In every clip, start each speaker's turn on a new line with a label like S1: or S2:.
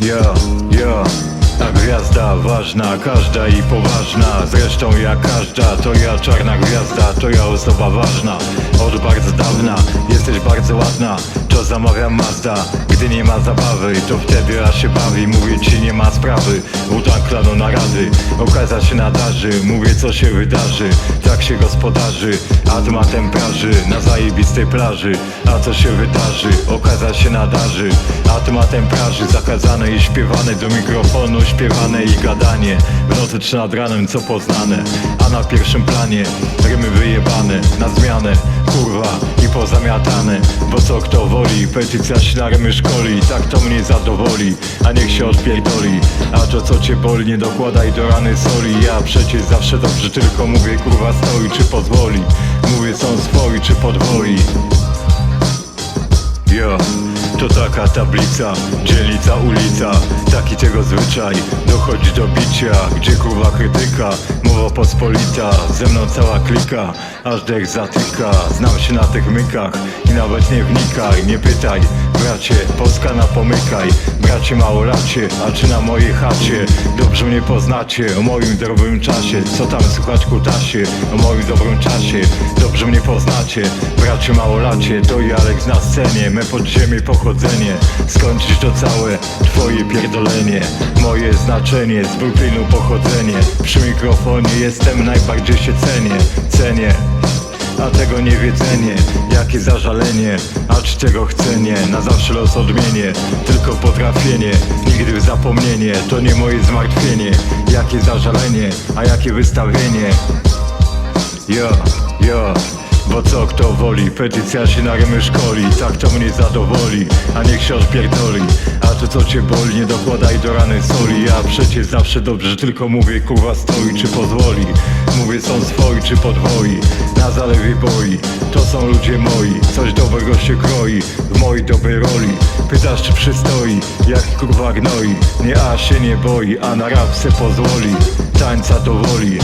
S1: Jo, jo, ta gwiazda ważna, każda i poważna. Zresztą jak każda, to ja czarna gwiazda To ja osoba ważna, od bardzo dawna Jesteś bardzo ładna, to zamawiam Mazda. Gdy nie ma zabawy, to wtedy aż się bawi. Mówię ci nie ma sprawy, utanklano narady Okazja się nadarzy, mówię co się wydarzy. Tak się gospodarzy, atmatem praży Na zajebistej plaży, a co się wydarzy Okazja się nadarzy, atmatem praży Zakazane i śpiewane do mikrofonu Śpiewane i gadanie. W nocy czy nad ranem co poznane. A na pierwszym planie rymy wyjebane Na zmianę, kurwa i pozamiatane. Bo co kto woli, petycja się na rymy szkoli Tak to mnie zadowoli, a niech się odpierdoli. A to co cię boli, nie dokładaj do rany soli. Ja przecież zawsze dobrze tylko mówię kurwa stoi czy pozwoli. Mówię są swoi czy podwoi. Jo, to taka tablica, dzielnica, ulica Taki tego zwyczaj, dochodzi do bicia Gdzie kurwa krytyka, mowa pospolita. Ze mną cała klika, aż dech zatyka. Znam się na tych mykach i nawet nie wnikaj Nie pytaj, bracie, Polska na pomykaj. Bracie małolacie, a czy na mojej chacie? Dobrze mnie poznacie, o moim dobrym czasie. Co tam słuchać kutasie, o moim dobrym czasie. Dobrze mnie poznacie, bracie małolacie To i Aleks na scenie, me podziemie pochodzenie. Skończyć to całe, twoje pierdolenie. Moje znaczenie, z Brooklynu pochodzenie. Przy mikrofonie jestem, najbardziej się cenię. Cenię a tego niewiedzenie, jakie zażalenie Acz tego chcenie, na zawsze los odmienię Tylko potrafienie, nigdy zapomnienie To nie moje zmartwienie, jakie zażalenie A jakie wystawienie? Jo, jo bo co kto woli, petycja się na rymy szkoli. Tak to mnie zadowoli, a niech się odpierdoli. A to co cię boli, nie dokładaj do rany soli. Ja przecież zawsze dobrze tylko mówię kurwa stoi czy pozwoli. Mówię są swoi czy podwoi, na zalewie boi. To są ludzie moi, coś dobrego się kroi W mojej dobrej roli, pytasz czy przystoi Jak kurwa gnoi, nie a się nie boi A na rap se pozwoli, tańca do woli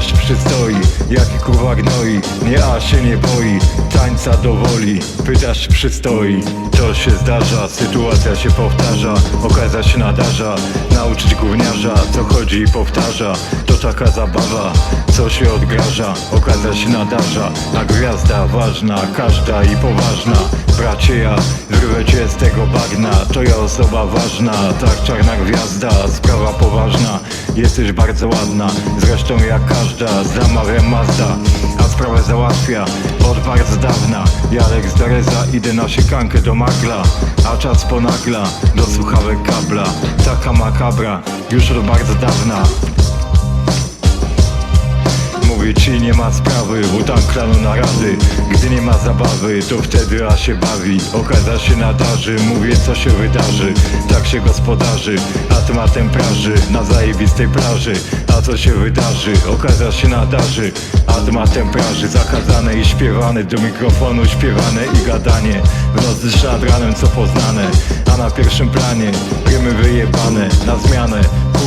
S1: Czy przystoi, jaki kurwa gnoi Nie a się nie boi, tańca do woli Pytasz przystoi, to się zdarza Sytuacja się powtarza, okazja się nadarza. Nauczyć gówniarza, co chodzi i powtarza. To taka zabawa, co się odgraża Okazja się nadarza, a gwiazda ważna Każda i poważna Bracie ja, wyrwę cię z tego bagna. To ja osoba ważna, tak czarna gwiazda Sprawa poważna, jesteś bardzo ładna Zresztą jak każda, zamawiam Mazda. A sprawę załatwia od bardzo dawna. Ja Alex Dereza, idę na siekankę do magla A czas ponagla, do słuchawek kabla. Taka makabra, już od bardzo dawna Mówię ci nie ma sprawy, tam klanu narady Gdy nie ma zabawy, to wtedy a się bawi. Okazja się nadarzy, mówię co się wydarzy. Tak się gospodarzy, a tematem praży Na zajebistej plaży, a co się wydarzy Okazja się nadarzy, a tematem praży Zakazane i śpiewane, do mikrofonu śpiewane i gadanie. W nocy z ranem co poznane A na pierwszym planie, rymy wyjebane Na zmianę,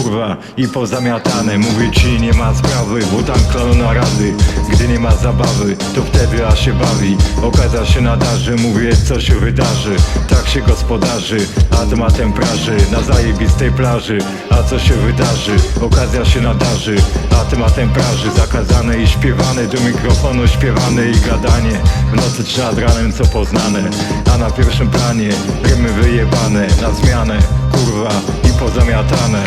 S1: kurwa i pozamiatane. Mówię ci nie ma sprawy, bo tam klanu narady Gdy nie ma zabawy, to wtedy a się bawi. Okazja się nadarzy, mówię co się wydarzy. Tak się gospodarzy, a tematem praży Na zajebistej plaży, a co się wydarzy Okazja się nadarzy, a tematem praży Zakazane i śpiewane, do mikrofonu śpiewane i gadanie. W nocy czy nad ranem co poznane. A na pierwszym planie rymy wyjebane Na zmianę, kurwa pozamiatane